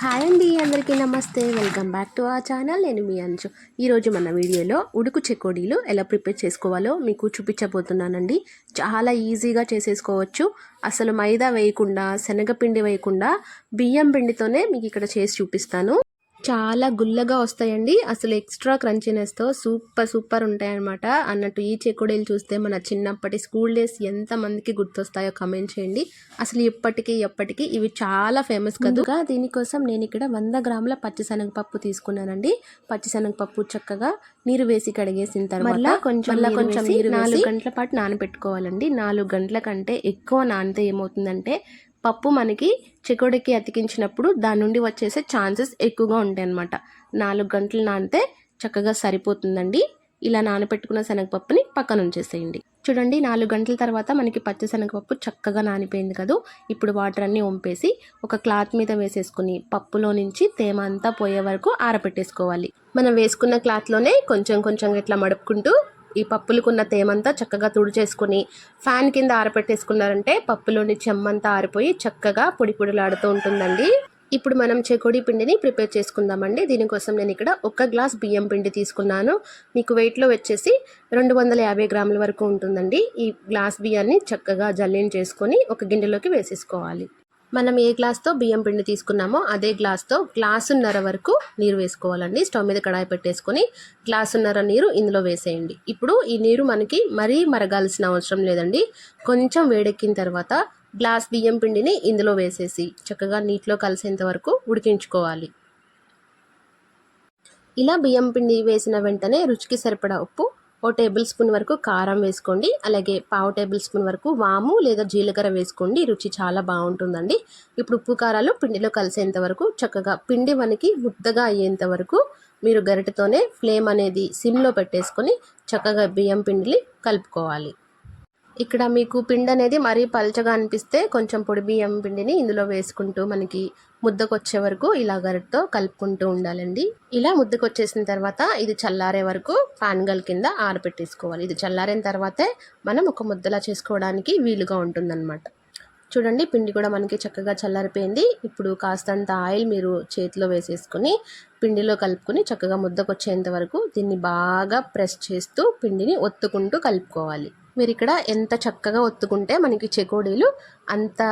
Hi అండి అందరికీ నమస్తే. వెల్కమ్ బ్యాక్ టు ఆ ఛానల్. నేను మీ అంచు ఈరోజు మన వీడియోలో ఉడుకు చెకోడీలు ఎలా ప్రిపేర్ చేసుకోవాలో మీకు చూపించబోతున్నానండి. చాలా ఈజీగా చేసేసుకోవచ్చు. అసలు మైదా వేయకుండా శనగపిండి వేయకుండా బియ్యం పిండితోనే మీకు ఇక్కడ చేసి చూపిస్తాను. చాలా గుల్లగా వస్తాయండి. అసలు ఎక్స్ట్రా క్రంచినెస్తో సూపర్ సూపర్ ఉంటాయన్నమాట. అన్నట్టు ఈ చెక్కుడీలు చూస్తే మన చిన్నప్పటి స్కూల్ డేస్ ఎంత మందికి గుర్తొస్తాయో కమెంట్ చేయండి. అసలు ఇప్పటికీ ఎప్పటికీ ఇవి చాలా ఫేమస్ కదుగా దీనికోసం నేను ఇక్కడ వంద గ్రాముల పచ్చిశనగపప్పు తీసుకున్నానండి. పచ్చిశనగపప్పు చక్కగా నీరు వేసి కడిగేసిన తర్వాత కొంచెం కొంచెం నాలుగు గంటల పాటు నానబెట్టుకోవాలండి. నాలుగు గంటల కంటే ఎక్కువ నానితే ఏమవుతుందంటే పప్పు మనకి చికోడికి అతికించినప్పుడు దాని నుండి వచ్చేసే ఛాన్సెస్ ఎక్కువగా ఉంటాయి అన్నమాట. నాలుగు గంటలు నానితే చక్కగా సరిపోతుందండి. ఇలా నానబెట్టుకున్న శనగపప్పుని పక్కన ఉంచేసేయండి. చూడండి నాలుగు గంటల తర్వాత మనకి పచ్చి శనగపప్పు చక్కగా నానిపోయింది కదా. ఇప్పుడు వాటర్ అన్నీ వంపేసి ఒక క్లాత్ మీద వేసేసుకుని పప్పులో నుంచి తేమ అంతా పోయే వరకు ఆరబెట్టేసుకోవాలి మనం వేసుకున్న క్లాత్లోనే కొంచెం కొంచెం ఇట్లా మడుపుకుంటూ ఈ పప్పులకున్న తేమంతా చక్కగా తుడిచేసుకుని ఫ్యాన్ కింద ఆరపెట్టేసుకున్నారంటే పప్పులోని చెమ్మంతా ఆరిపోయి చక్కగా పొడి పొడిలాడుతూ ఉంటుందండి. ఇప్పుడు మనం చెకోడి పిండిని ప్రిపేర్ చేసుకుందామండి. దీనికోసం నేను ఇక్కడ ఒక గ్లాస్ బియ్యం పిండి తీసుకున్నాను. మీకు వెయిట్లో వచ్చేసి రెండు వందల యాభై గ్రాముల వరకు ఉంటుందండి. ఈ గ్లాస్ బియ్యాన్ని చక్కగా జల్లిని చేసుకొని ఒక గిన్నెలోకి వేసేసుకోవాలి. మనం ఏ గ్లాస్తో బియ్యం పిండి తీసుకున్నామో అదే గ్లాస్తో గ్లాసున్నర వరకు నీరు వేసుకోవాలండి. స్టవ్ మీద కడాయి పెట్టేసుకొని గ్లాసున్నర నీరు ఇందులో వేసేయండి. ఇప్పుడు ఈ నీరు మనకి మరీ మరగాల్సిన అవసరం లేదండి. కొంచెం వేడెక్కిన తర్వాత గ్లాస్ బియ్యం పిండిని ఇందులో వేసేసి చక్కగా నీటిలో కలిసేంత వరకు ఉడికించుకోవాలి. ఇలా బియ్యం పిండి వేసిన వెంటనే రుచికి సరిపడా ఉప్పు ఓ టేబుల్ స్పూన్ వరకు కారం వేసుకోండి. అలాగే పావు టేబుల్ స్పూన్ వరకు వాము లేదా జీలకర్ర వేసుకోండి. రుచి చాలా బాగుంటుందండి. ఇప్పుడు ఉప్పు కారాలు పిండిలో కలిసేంత వరకు చక్కగా పిండి మనకి ముద్దగా అయ్యేంత వరకు మీరు గరిటతోనే ఫ్లేమ్ అనేది సిమ్లో పెట్టేసుకొని చక్కగా బియ్యం పిండిని కలుపుకోవాలి. ఇక్కడ మీకు పిండి అనేది మరీ పల్చగా అనిపిస్తే కొంచెం పొడి బియ్యం పిండిని ఇందులో వేసుకుంటూ మనకి ముద్దకు వచ్చే వరకు ఇలా గరిటతో కలుపుకుంటూ ఉండాలండి. ఇలా ముద్దకు వచ్చేసిన తర్వాత ఇది చల్లారే వరకు పాన్గల్ కింద ఆరబెట్టేసుకోవాలి ఇది చల్లారిన తర్వాతే మనం ఒక ముద్దలా చేసుకోవడానికి వీలుగా ఉంటుందన్నమాట. చూడండి పిండి కూడా మనకి చక్కగా చల్లారిపోయింది. ఇప్పుడు కాస్తంత ఆయిల్ మీరు చేతిలో వేసేసుకొని పిండిలో కలుపుకొని చక్కగా ముద్దకు వచ్చేంత వరకు దీన్ని బాగా ప్రెస్ చేస్తూ పిండిని ఒత్తుకుంటూ కలుపుకోవాలి. మీరు ఇక్కడ ఎంత చక్కగా ఒత్తుకుంటే మనకి చెకోడీలు అంత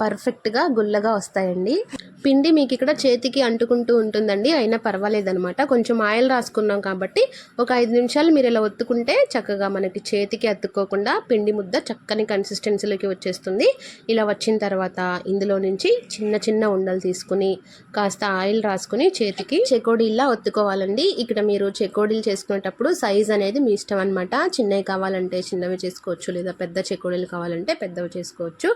పర్ఫెక్ట్గా గుల్లగా వస్తాయండి. పిండి మీకు ఇక్కడ చేతికి అంటుకుంటూ ఉంటుందండి అయినా పర్వాలేదనమాట. కొంచెం ఆయిల్ రాసుకున్నాం కాబట్టి ఒక ఐదు నిమిషాలు మీరు ఇలా ఒత్తుకుంటే చక్కగా మనకి చేతికి అతుక్కోకుండా పిండి ముద్ద చక్కని కన్సిస్టెన్సీలోకి వచ్చేస్తుంది. ఇలా వచ్చిన తర్వాత ఇందులో నుంచి చిన్న చిన్న ఉండలు తీసుకుని కాస్త ఆయిల్ రాసుకుని చేతికి చెకోడీల్లా ఒత్తుకోవాలండి. ఇక్కడ మీరు చెకోడీలు చేసుకునేటప్పుడు సైజ్ అనేది మీ ఇష్టం అనమాట. చిన్నవి కావాలంటే చిన్నవి చేసుకోవచ్చు లేదా పెద్ద చెకోడీలు కావాలంటే పెద్దవి చేసుకోవచ్చు.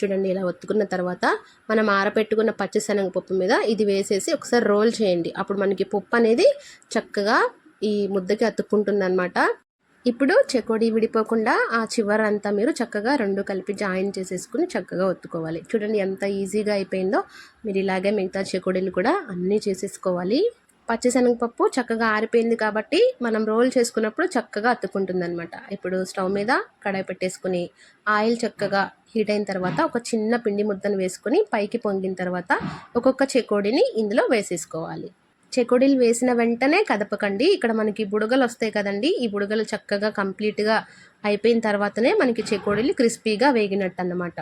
చూడండి ఇలా ఒత్తుకున్న తర్వాత మనం ఆరపెట్టుకున్న పచ్చిశనగపప్పు మీద ఇది వేసేసి ఒకసారి రోల్ చేయండి. అప్పుడు మనకి పప్పు అనేది చక్కగా ఈ ముద్దకి అతుక్కుంటుంది అనమాట ఇప్పుడు చెకోడి విడిపోకుండా ఆ చివరంతా మీరు చక్కగా రెండు కలిపి జాయిన్ చేసేసుకుని చక్కగా ఒత్తుకోవాలి. చూడండి ఎంత ఈజీగా అయిపోయిందో. మీరు ఇలాగే మిగతా చెకోడీలు కూడా అన్నీ చేసేసుకోవాలి. పచ్చిశనగపప్పు చక్కగా ఆరిపోయింది కాబట్టి మనం రోల్ చేసుకున్నప్పుడు చక్కగా అత్తుకుంటుంది అనమాట ఇప్పుడు స్టవ్ మీద కడాయి పెట్టేసుకుని ఆయిల్ చక్కగా హీట్ అయిన తర్వాత ఒక చిన్న పిండి ముద్దను వేసుకొని పైకి పొంగిన తర్వాత ఒక్కొక్క చెకోడిని ఇందులో వేసేసుకోవాలి. చెకోడీలు వేసిన వెంటనే కదపకండి. ఇక్కడ మనకి బుడగలు వస్తాయి కదండి. ఈ బుడగలు చక్కగా కంప్లీట్గా అయిపోయిన తర్వాతనే మనకి చెకోడీలు క్రిస్పీగా వేగినట్టు అన్నమాట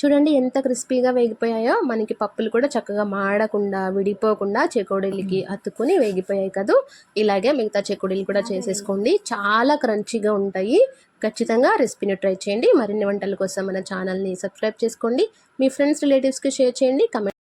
చూడండి ఎంత క్రిస్పీగా వేగిపోయాయో. మనకి పప్పులు కూడా చక్కగా మాడకుండా విడిపోకుండా చెకోడీలకి అతుక్కుని వేగిపోయాయి కదూ. ఇలాగే మిగతా చెకోడీలు కూడా చేసేసుకోండి. చాలా క్రంచీగా ఉంటాయి. ఖచ్చితంగా రెసిపీని ట్రై చేయండి. మరిన్ని వంటల కోసం మన ఛానల్ని సబ్స్క్రైబ్ చేసుకోండి. మీ ఫ్రెండ్స్ రిలేటివ్స్కి షేర్ చేయండి. కమెంట్